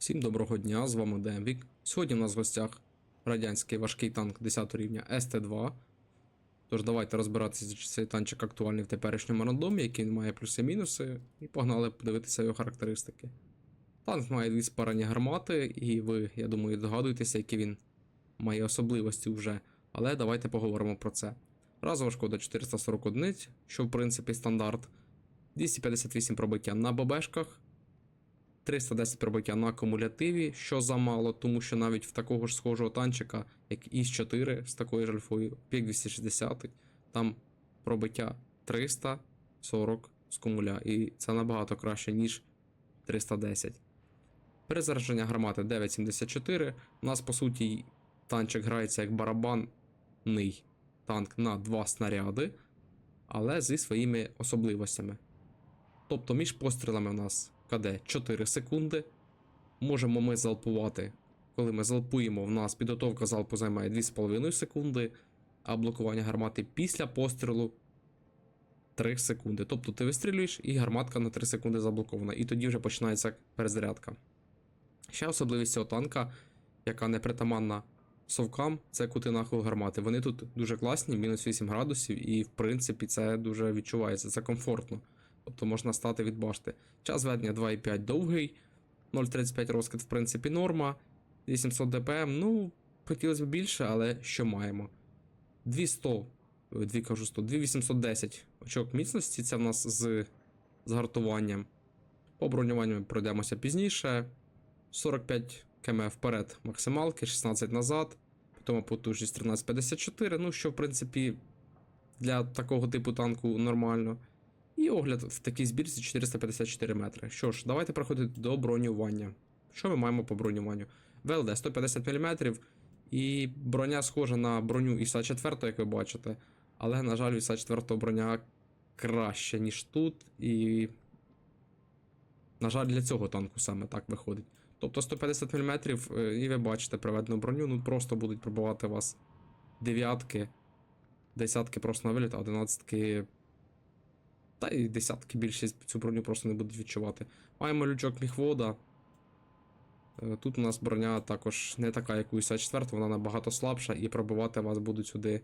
Всім доброго дня, з вами Демвік. Сьогодні в нас в гостях радянський важкий танк 10 рівня СТ-2. Тож давайте розбиратися, чи цей танчик актуальний в теперішньому рандомі, який має плюси-мінуси, і погнали подивитися його характеристики. Танк має дві спарені гармати, і ви, я думаю, догадуєтеся, які він має особливості вже. Але давайте поговоримо про це. Разова шкода 440 одиниць, що в принципі стандарт. 258 пробиття на ББшках, 310 пробиття на акумулятиві, що замало, тому що навіть в такого ж схожого танчика, як ІС-4 з такою ж альфою, пік 260, там пробиття 340 з кумуля, і це набагато краще, ніж 310. Перезараження гармати 9,74. У нас, по суті, танчик грається як барабанний танк на два снаряди, але зі своїми особливостями. Тобто між пострілами у нас КД 4 секунди. Можемо ми залпувати. Коли ми залпуємо, в нас підготовка залпу займає 2,5 секунди, а блокування гармати після пострілу 3 секунди. Тобто ти вистрілюєш і гарматка на 3 секунди заблокована. І тоді вже починається перезарядка. Ще особливість цього танка, яка не притаманна совкам, це кути нахилу гармати. Вони тут дуже класні, мінус 8 градусів, і в принципі це дуже відчувається, це комфортно. Тобто можна стати від башти. Час ведення 2,5 довгий, 0,35 розкид, в принципі, норма. 800 дпм, ну, хотілося б більше, але що маємо? 200, 2 кажу 100, 2810 очок міцності, це в нас з згартуванням. По бронюванню пройдемося пізніше. 45 км вперед максималки, 16 назад, потім потужність 1354, ну що, в принципі, для такого типу танку нормально. І огляд в такій збірці 454 метри. Що ж, давайте переходити до бронювання. Що ми маємо по бронюванню? ВЛД 150 мм, і броня схожа на броню Іса 4, як ви бачите. Але, на жаль, Іса 4 броня краще, ніж тут. І. На жаль, для цього танку саме так виходить. Тобто 150 мм, і ви бачите приведену броню, ну просто будуть пробувати вас дев'ятки, десятки просто на виліт, а одинадцятки та й десятки більшість цю броню просто не будуть відчувати. Маємо лючок міхвода. Е, Тут у нас броня також не така, як у ІС-4, вона набагато слабша, і пробивати вас будуть сюди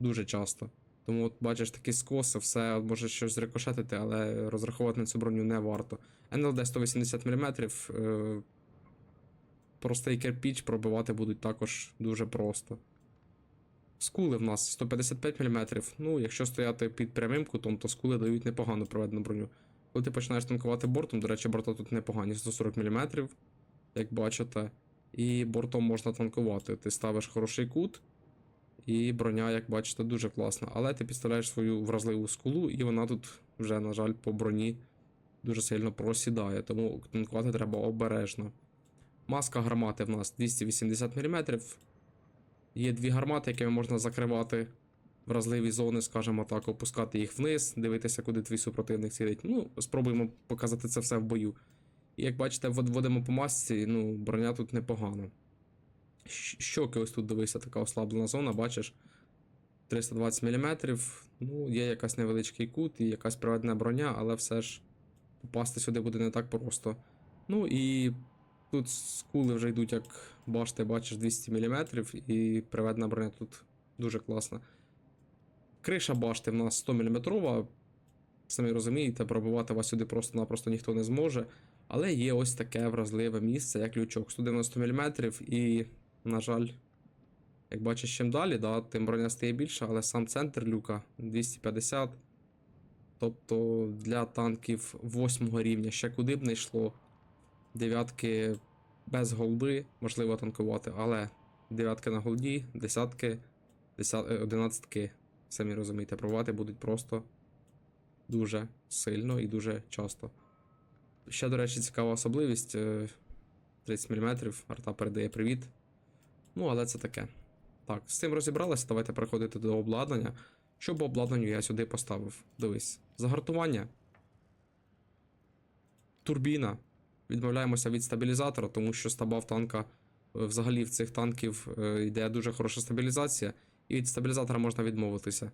дуже часто. Тому, от бачиш, такі скоси, все може щось зрикошетити, але розраховувати на цю броню не варто. НЛД 180 мм. Е, простий кирпіч пробивати будуть також дуже просто. Скули в нас 155 мм. Ну, якщо стояти під прямим кутом, то скули дають непогану проведену броню. Коли ти починаєш танкувати бортом, до речі, борта тут непогані 140 мм, як бачите. І бортом можна танкувати. Ти ставиш хороший кут, і броня, як бачите, дуже класна. Але ти підставляєш свою вразливу скулу, і вона тут вже, на жаль, по броні дуже сильно просідає, тому танкувати треба обережно. Маска гармати в нас 280 мм. Є дві гармати, якими можна закривати вразливі зони, скажімо так, опускати їх вниз, дивитися, куди твій супротивник цілить. Ну, спробуємо показати це все в бою. І як бачите, вводимо по масці, ну, броня тут непогана. Щоки ось тут дивися, така ослаблена зона, бачиш. 320 мм. Ну, є якась невеличкий кут і якась проведена броня, але все ж попасти сюди буде не так просто. Ну і тут скули вже йдуть, як башти, бачиш, 200 мм, і приведена броня тут дуже класна. Криша башти в нас 100 мм. Самі розумієте, пробивати вас сюди просто-напросто ніхто не зможе. Але є ось таке вразливе місце, як лючок 190 мм, і, на жаль, як бачиш, чим далі, да, тим броня стає більша, але сам центр люка 250. Тобто для танків 8 рівня ще куди б не йшло. Дев'ятки без голди можливо танкувати, але дев'ятки на голді, десятки, десят, е, одинадцятки, самі розумієте, пробувати будуть просто дуже сильно і дуже часто. Ще, до речі, цікава особливість: е, 30 мм, арта передає привіт. Ну, але це таке. Так, з цим розібралися, давайте переходити до обладнання. Що по обладнанню я сюди поставив? Дивись. Загартування. Турбіна. Відмовляємося від стабілізатора, тому що стаба в танка е, взагалі в цих танків е, йде дуже хороша стабілізація, і від стабілізатора можна відмовитися.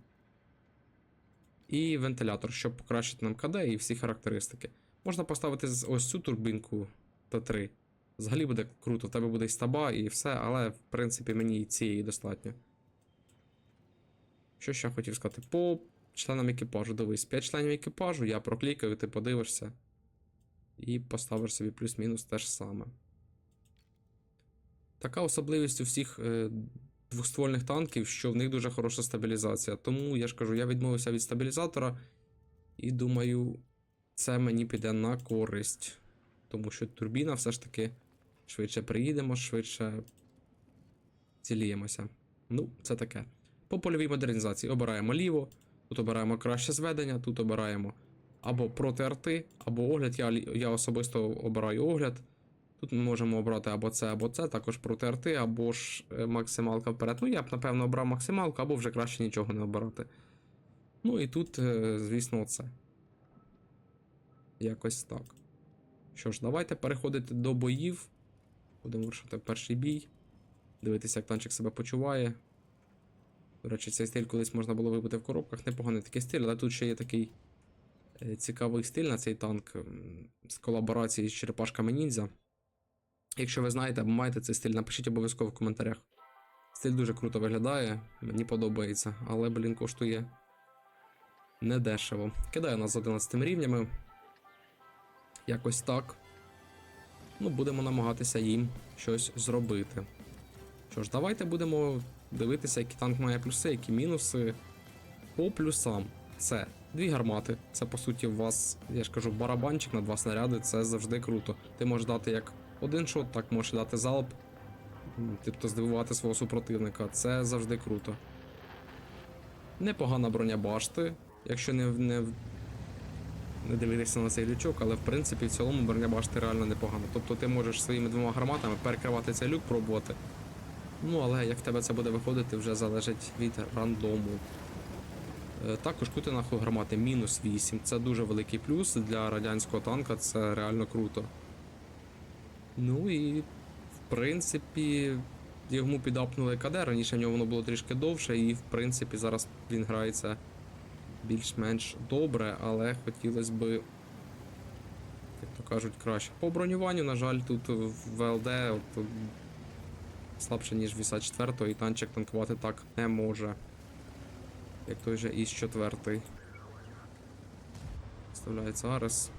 І вентилятор, щоб покращити нам КД і всі характеристики. Можна поставити ось цю турбінку Т3. Взагалі буде круто, в тебе буде і стаба, і все, але в принципі мені і цієї достатньо. Що ще хотів сказати? По членам екіпажу, дивись, 5 членів екіпажу, я проклікаю, ти подивишся. І поставиш собі плюс-мінус те ж саме. Така особливість у всіх е, двохствольних танків, що в них дуже хороша стабілізація. Тому я ж кажу, я відмовився від стабілізатора і думаю, це мені піде на користь. Тому що турбіна все ж таки швидше приїдемо, швидше ціліємося. Ну, це таке. По польовій модернізації обираємо ліво, тут обираємо краще зведення, тут обираємо або проти арти, або огляд. Я, я особисто обираю огляд. Тут ми можемо обрати або це, або це, також проти арти, або ж е, максималка вперед. Ну, я б, напевно, обрав максималку, або вже краще нічого не обирати. Ну і тут, е, звісно, це. Якось так. Що ж, давайте переходити до боїв. Будемо вирішити перший бій. Дивитися, як танчик себе почуває. До речі, цей стиль колись можна було вибити в коробках. Непоганий такий стиль, але тут ще є такий цікавий стиль на цей танк з колаборації з черепашками ніндзя. Якщо ви знаєте або маєте цей стиль, напишіть обов'язково в коментарях. Стиль дуже круто виглядає, мені подобається, але, блін, коштує недешево. Кидаю нас з 11 рівнями. Якось так. Ну, будемо намагатися їм щось зробити. Що ж, давайте будемо дивитися, який танк має плюси, які мінуси. По плюсам це дві гармати. Це по суті у вас, я ж кажу, барабанчик на два снаряди, це завжди круто. Ти можеш дати як один шот, так можеш дати залп. Тобто здивувати свого супротивника. Це завжди круто. Непогана броня башти, якщо не, не, не дивитися на цей лючок, але в принципі в цілому броня башти реально непогана. Тобто ти можеш своїми двома гарматами перекривати цей люк, пробувати. Ну, але як в тебе це буде виходити, вже залежить від рандому. Е, Також кути нахуй гармати мінус 8. Це дуже великий плюс для радянського танка, це реально круто. Ну і в принципі йому підапнули КД, раніше в нього воно було трішки довше, і в принципі зараз він грається більш-менш добре, але хотілося би, як то кажуть, краще. По бронюванню, на жаль, тут в ВЛД от, слабше, ніж 84-го, і танчик танкувати так не може. Як той же із 4 Вставляється Арес.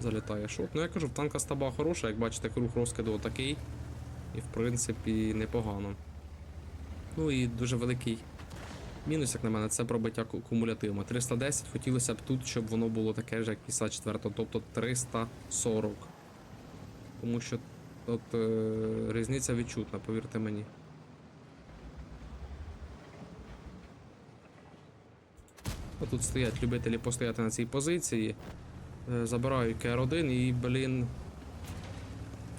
Залітає шот. Ну я кажу, в танка стаба хороша, як бачите, круг розкиду отакий. І в принципі непогано. Ну і дуже великий мінус, як на мене, це пробиття ку- кумулятивами. 310 хотілося б тут, щоб воно було таке ж, як 54, тобто 340. Тому що от е, різниця відчутна, повірте мені. Тут стоять любителі постояти на цій позиції. Е, Забираю КР-1 і, блін.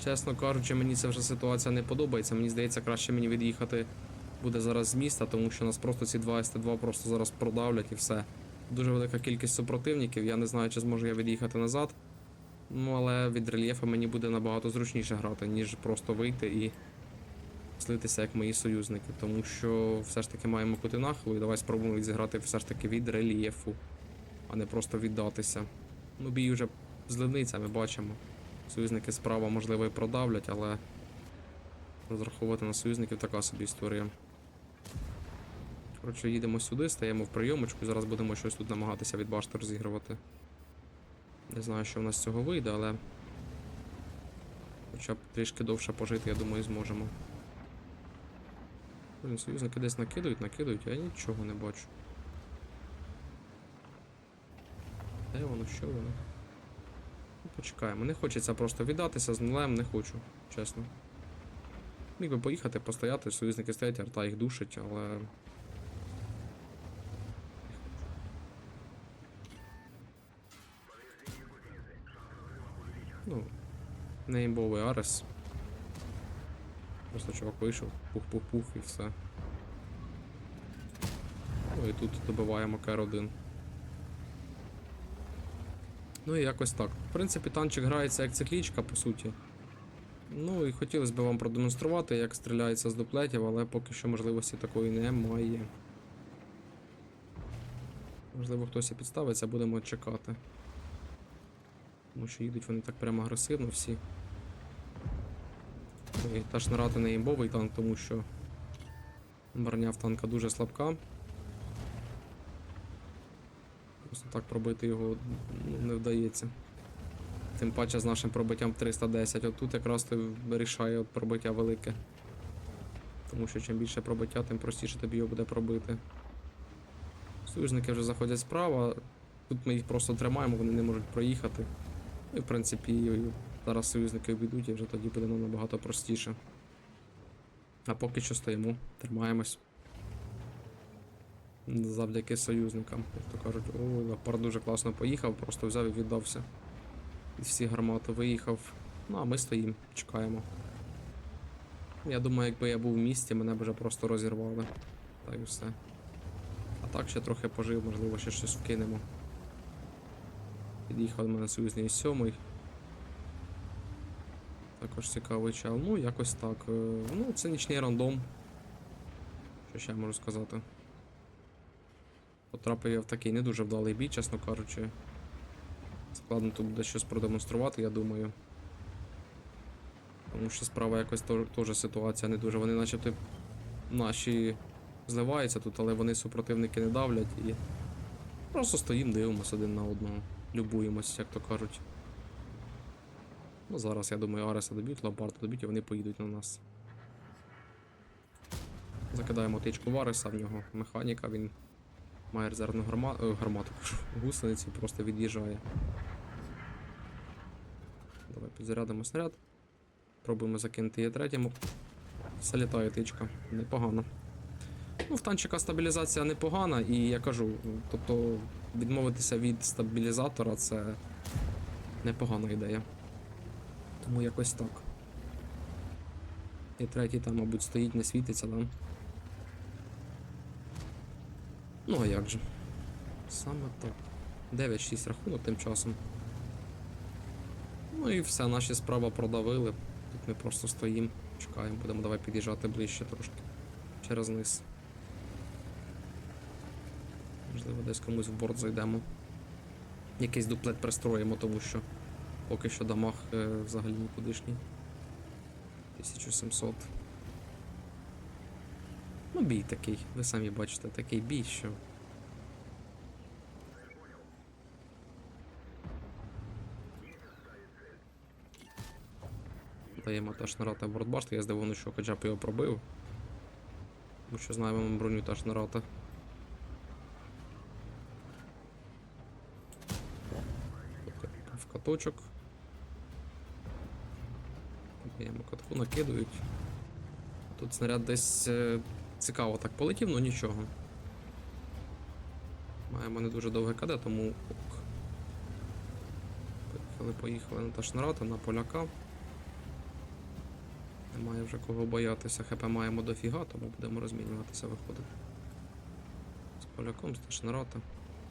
Чесно кажучи, мені ця вже ситуація не подобається. Мені здається, краще мені від'їхати буде зараз з міста, тому що нас просто ці два СТ2 просто зараз продавлять і все. Дуже велика кількість супротивників. Я не знаю, чи зможу я від'їхати назад. Ну, але від рельєфа мені буде набагато зручніше грати, ніж просто вийти і слитися як мої союзники. Тому що все ж таки маємо кути нахилу і давай спробуємо їх зіграти все ж таки від рельєфу, а не просто віддатися. Ну, бій вже з ливницями бачимо. Союзники справа, можливо, і продавлять, але розраховувати на союзників така собі історія. Коротше, їдемо сюди, стаємо в прийомочку, зараз будемо щось тут намагатися від башти розігрувати. Не знаю, що в нас з цього вийде, але. Хоча б трішки довше пожити, я думаю, зможемо. Блін, союзники десь накидують, накидують, а я нічого не бачу. Де воно, що воно? Ну, почекаємо. Не хочеться просто віддатися з нулем, не хочу, чесно. Міг би поїхати, постояти, союзники стоять, арта їх душить, але. Не імбовий Арес. Просто чувак вийшов, пух-пух-пух і все. Ну і тут добиваємо КР-1. Ну і якось так. В принципі, танчик грається як циклічка, по суті. Ну і хотілося б вам продемонструвати, як стріляється з дуплетів, але поки що можливості такої немає. Можливо, хтось і підставиться, будемо чекати. Тому що їдуть вони так прямо агресивно всі. І та ж нарати не імбовий танк, тому що броня в танка дуже слабка. Просто так пробити його ну, не вдається. Тим паче з нашим пробиттям 310. От тут якраз то вирішає пробиття велике. Тому що чим більше пробиття, тим простіше тобі його буде пробити. Союзники вже заходять справа. Тут ми їх просто тримаємо, вони не можуть проїхати. І в принципі зараз союзники обійдуть і вже тоді буде нам набагато простіше. А поки що стоїмо, тримаємось. Завдяки союзникам. Як то кажуть, о, леопард дуже класно поїхав, просто взяв і віддався. І всі гармати виїхав. Ну а ми стоїмо, чекаємо. Я думаю, якби я був в місті, мене б вже просто розірвали. Та й все. А так ще трохи пожив, можливо, ще щось вкинемо. Під'їхав до мене союзний сьомий. Також цікавий чел. Ну, якось так. Е, Ну, це нічний рандом. Що ще я можу сказати? Потрапив я в такий не дуже вдалий бій, чесно кажучи. Складно тут буде щось продемонструвати, я думаю. Тому що справа якось теж ситуація не дуже. Вони начебто наші зливаються тут, але вони супротивники не давлять і просто стоїмо, дивимося один на одного. Любуємось, як то кажуть. Ну, зараз, я думаю, Ареса доб'ють, Леопарда доб'ють і вони поїдуть на нас. Закидаємо тичку в Ареса, в нього механіка, він має резервну е, гармату, кажу, гусениці, просто від'їжджає. Давай підзарядимо снаряд. Пробуємо закинути її третьому. Залітає тичка. Непогано. Ну, в танчика стабілізація непогана, і я кажу, тобто відмовитися від стабілізатора це непогана ідея. Тому якось так. І третій там, мабуть, стоїть, не світиться, да? Ну а як же? Саме так. 9-6 рахунок тим часом. Ну і все, наші справа продавили. Тут ми просто стоїмо, чекаємо, будемо давай під'їжджати ближче трошки. Через низ. Можливо, десь комусь в борт зайдемо. Якийсь дуплет пристроїмо, тому що поки що дамаг е, взагалі нікудишній. 1700. Ну, бій такий, ви самі бачите, такий бій, що. Даємо теж нарата в бортбашти, я здивований, що хоча б його пробив. Тому що знаємо броню теж нарата. В каточок. Даємо катку, накидують. Тут снаряд десь е, цікаво так полетів, ну нічого. Маємо не дуже довге КД, тому ок. Поїхали, поїхали на Ташнарата, на поляка. Немає вже кого боятися. ХП маємо дофіга, тому будемо розмінюватися, виходить. З поляком, з Ташнарата.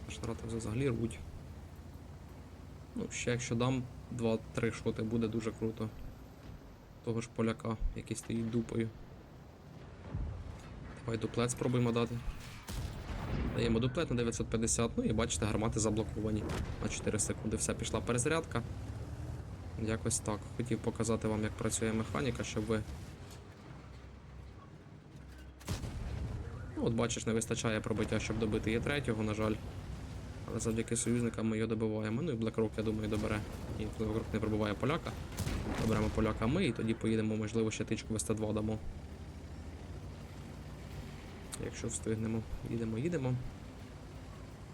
Ташнарата взагалі рвуть. Ну, ще якщо дам 2-3 шоти, буде дуже круто. Того ж поляка, який стоїть дупою. Давай дуплет спробуємо дати. Даємо дуплет на 950, ну і бачите, гармати заблоковані на 4 секунди. Все, пішла перезарядка. Якось так. Хотів показати вам, як працює механіка, щоб ви. Ну, от бачиш, не вистачає пробиття, щоб добити є третього, на жаль. Завдяки союзникам ми його добиваємо. Ну і BlackRock, я думаю, добере. І BlackRock не пробиває поляка. Доберемо поляка ми і тоді поїдемо, можливо, ще тичку в СТ2 дамо. Якщо встигнемо. Їдемо, їдемо.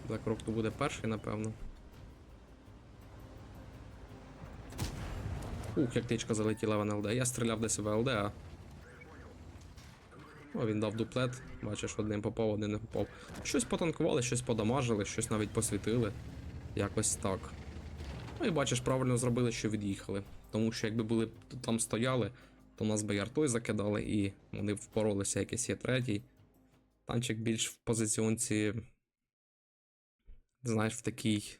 BlackRock то буде перший, напевно. Ух, як тичка залетіла в НЛД. Я стріляв десь в ЛД, а. О, він дав дуплет. Бачиш, одним попав, один не попав. Щось потанкували, щось подамажили, щось навіть посвітили. Якось так. Ну і бачиш, правильно зробили, що від'їхали. Тому що якби були там стояли, то нас би і артою закидали, і вони впоролися якийсь є третій. Танчик більш в позиціонці. Знаєш, в такій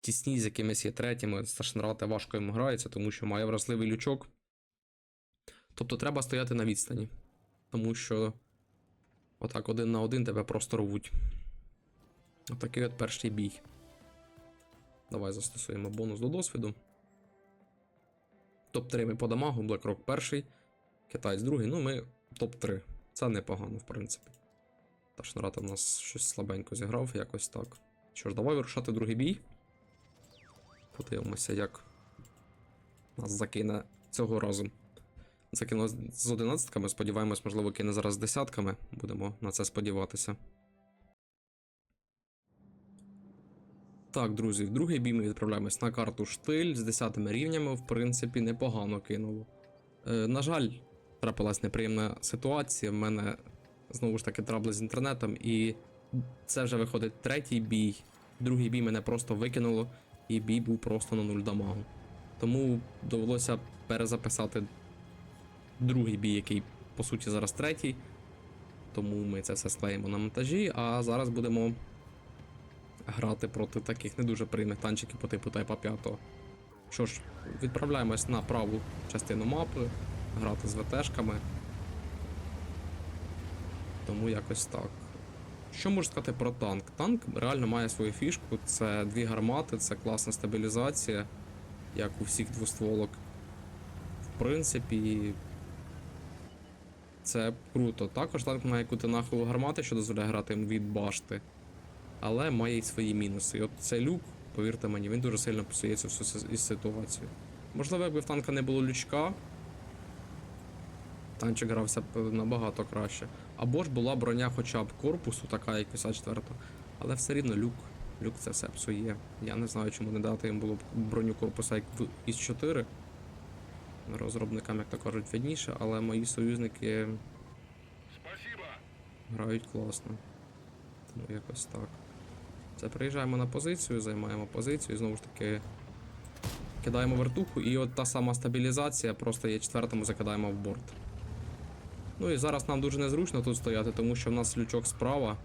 тісній з якимись є третіми. Сташнрати важко йому грається, тому що має вразливий лючок. Тобто треба стояти на відстані. Тому що отак один на один тебе просто рвуть. Отакий от перший бій. Давай застосуємо бонус до досвіду. Топ-3 ми по дамагу, BlackRock перший, китаєць другий. Ну, ми топ-3. Це непогано, в принципі. Та Шнурата в нас щось слабенько зіграв, якось так. Що ж, давай вирушати другий бій. Подивимося, як нас закине цього разу. Закинуло з одинадцятками, сподіваємось, можливо, кине зараз з десятками. Будемо на це сподіватися. Так, друзі, в другий бій ми відправляємось на карту штиль з 10 рівнями, в принципі, непогано кинуло. Е, на жаль, трапилась неприємна ситуація. В мене знову ж таки трабли з інтернетом, і це вже виходить третій бій. Другий бій мене просто викинуло, і бій був просто на нуль дамагу. Тому довелося перезаписати другий бій, який по суті зараз третій. Тому ми це все склеїмо на монтажі, а зараз будемо грати проти таких не дуже приємних танчиків по типу Тайпа 5. Що ж, відправляємось на праву частину мапи, грати з ВТшками. Тому якось так. Що можу сказати про танк? Танк реально має свою фішку. Це дві гармати, це класна стабілізація, як у всіх двостволок. В принципі, це круто. Також танк має яку нахилу гармати, що дозволяє грати від башти. Але має й свої мінуси. І от цей люк, повірте мені, він дуже сильно всю із ситуацію. Можливо, якби в танка не було лючка, танчик грався б набагато краще. Або ж була броня хоча б корпусу, така як 54 але все рівно люк. Люк це все псує. Я не знаю, чому не дати їм було б броню корпуса як в із 4 Розробникам, як то кажуть, видніше, але мої союзники Спасибо. грають класно. Тому якось так. Це приїжджаємо на позицію, займаємо позицію, і знову ж таки кидаємо вертуху, і от та сама стабілізація, просто є четвертому закидаємо в борт. Ну і зараз нам дуже незручно тут стояти, тому що в нас лючок справа.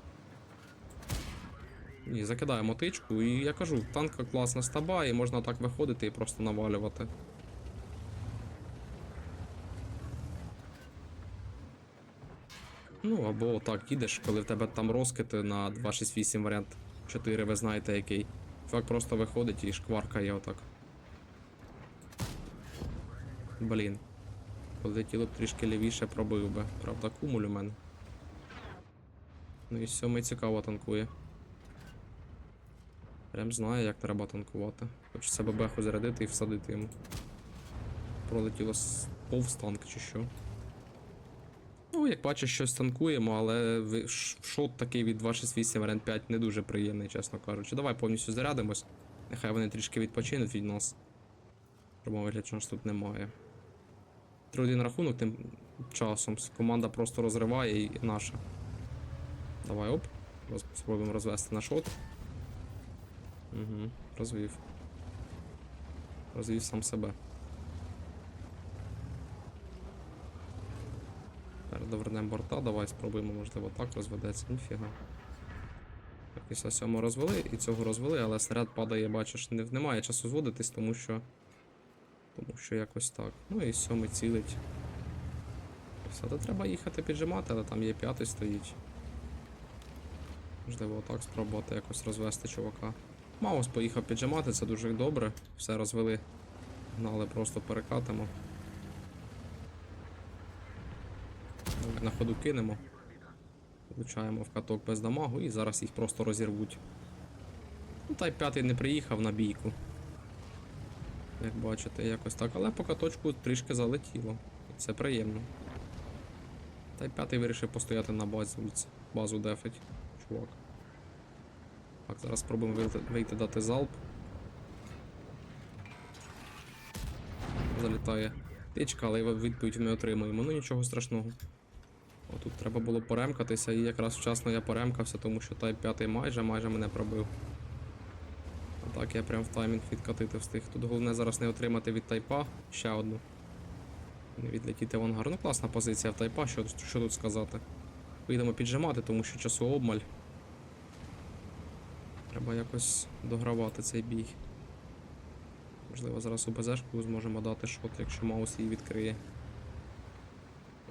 І закидаємо тичку, і я кажу, танка класна стаба, і можна так виходити і просто навалювати. Ну, або так їдеш, коли в тебе там розкити на 268 варіант 4, ви знаєте який. Чувак просто виходить і шкваркає отак. Блін. Полетіло б трішки лівіше пробив би. Правда, кумуль у мене. Ну і сьомий цікаво танкує. Прям знає, як треба танкувати. Хочеться бебеху зарядити і всадити йому. Пролетіло з повз танк чи що. Ну, як бачиш, щось танкуємо, але шот такий від 268 рн 5 не дуже приємний, чесно кажучи. Давай повністю зарядимось. Нехай вони трішки відпочинуть від нас. Робимо вигляд, що нас тут немає. 3-1 рахунок тим часом. Команда просто розриває і наша. Давай оп. Роз- Спробуємо розвести на шот. Угу, розвів. Розвів сам себе. Передовернемо борта, давай спробуємо, можливо, так розведеться. Ніфіга. Так, після сьомого розвели і цього розвели, але снаряд падає, бачиш, не, немає часу зводитись, тому що. Тому що якось так. Ну і сьомий цілить. Все, то треба їхати піджимати, але там є п'ятий стоїть. Можливо, отак спробувати якось розвести чувака. Маус поїхав піджимати, це дуже добре. Все розвели. Гнали просто перекатимо. На ходу кинемо. Влучаємо в каток без дамагу і зараз їх просто розірвуть. Ну, та й п'ятий не приїхав на бійку. Як бачите, якось так. Але по каточку трішки залетіло. Це приємно. Та й п'ятий вирішив постояти на базі, базу дефить. Чувак. Так, зараз спробуємо вийти, вийти дати залп. Залітає тичка, але відповідь не отримуємо. Ну нічого страшного. Отут треба було поремкатися, і якраз вчасно я поремкався, тому що тайп 5 майже майже мене пробив. А так я прям в таймінг відкатити встиг. Тут головне зараз не отримати від тайпа ще одну. Не відлетіти в ангар. Ну класна позиція в тайпа, що, що тут сказати. Поїдемо піджимати, тому що часу обмаль. Треба якось догравати цей бій. Можливо, зараз у БЗшку зможемо дати шот, якщо маус її відкриє.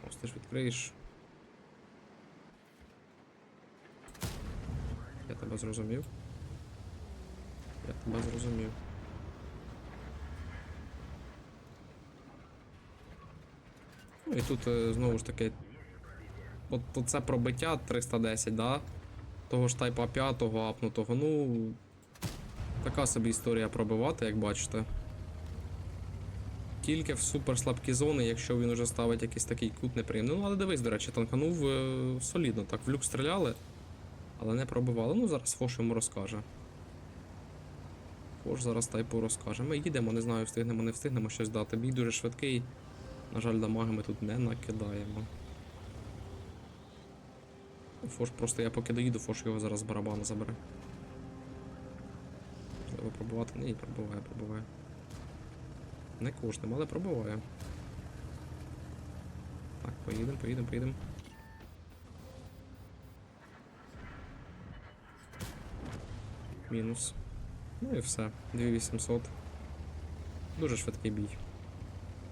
Маус ти ж відкриєш. Я тебе зрозумів. Я тебе зрозумів. Ну і тут е, знову ж таки. От, це пробиття 310, да? Того ж тайпа 5 апнутого, ну. Така собі історія пробивати, як бачите. Тільки в супер слабкі зони, якщо він уже ставить якийсь такий кут неприємний. Ну, але дивись, до речі, танканув е, солідно. Так, в люк стріляли, але не пробивали. Ну, зараз Фош йому розкаже. Фош зараз тайпу розкаже. Ми їдемо, не знаю, встигнемо, не встигнемо щось дати. Бій дуже швидкий. На жаль, дамаги ми тут не накидаємо. Фош просто я поки доїду, Фош його зараз з барабану забере. Треба пробувати. Ні, пробуває, пробуває. Не кожним, але пробуває. Так, поїдемо, поїдемо, поїдемо. Мінус. Ну і все. 2800. Дуже швидкий бій.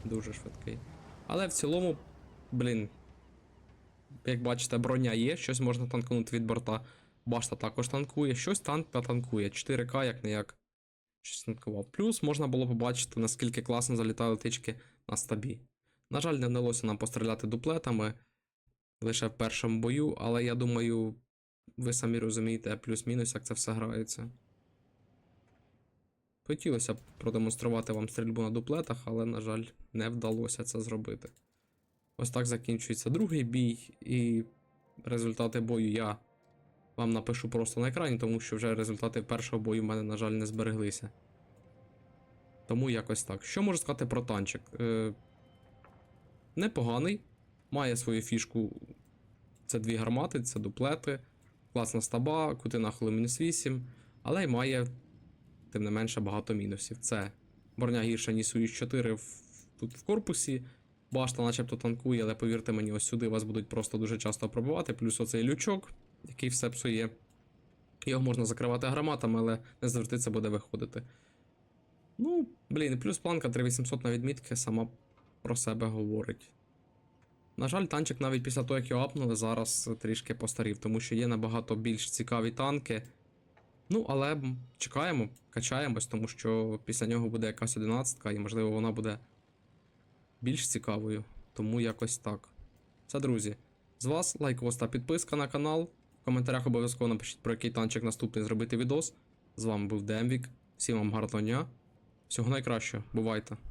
Дуже швидкий. Але в цілому, блін. Як бачите, броня є, щось можна танкнути від борта. Башта також танкує, щось танк потанкує. 4К як не як. Щось танкував. Плюс можна було побачити, наскільки класно залітали тички на стабі. На жаль, не вдалося нам постріляти дуплетами лише в першому бою, але я думаю, ви самі розумієте плюс-мінус, як це все грається. Хотілося б продемонструвати вам стрільбу на дуплетах, але, на жаль, не вдалося це зробити. Ось так закінчується другий бій, і результати бою я вам напишу просто на екрані, тому що вже результати першого бою в мене, на жаль, не збереглися. Тому якось так. Що можу сказати про танчик? Е, непоганий, має свою фішку. Це дві гармати, це дуплети, класна стаба, кути нахилу мінус 8, але й має, тим не менше, багато мінусів. Це броня гірша, ніж Суїж 4 в, тут в корпусі. Башта начебто танкує, але повірте мені, ось сюди вас будуть просто дуже часто пробивати. Плюс оцей лючок, який все псує. Його можна закривати гранатами, але не завжди це буде виходити. Ну, блін, плюс планка 3800 на відмітки сама про себе говорить. На жаль, танчик навіть після того, як його апнули, зараз трішки постарів, тому що є набагато більш цікаві танки. Ну, але чекаємо, качаємось, тому що після нього буде якась 11 і можливо вона буде більш цікавою. Тому якось так. Це, друзі. З вас лайкос та підписка на канал. В коментарях обов'язково напишіть, про який танчик наступний зробити відос. З вами був Демвік. Всім вам гарного дня. Всього найкращого. Бувайте!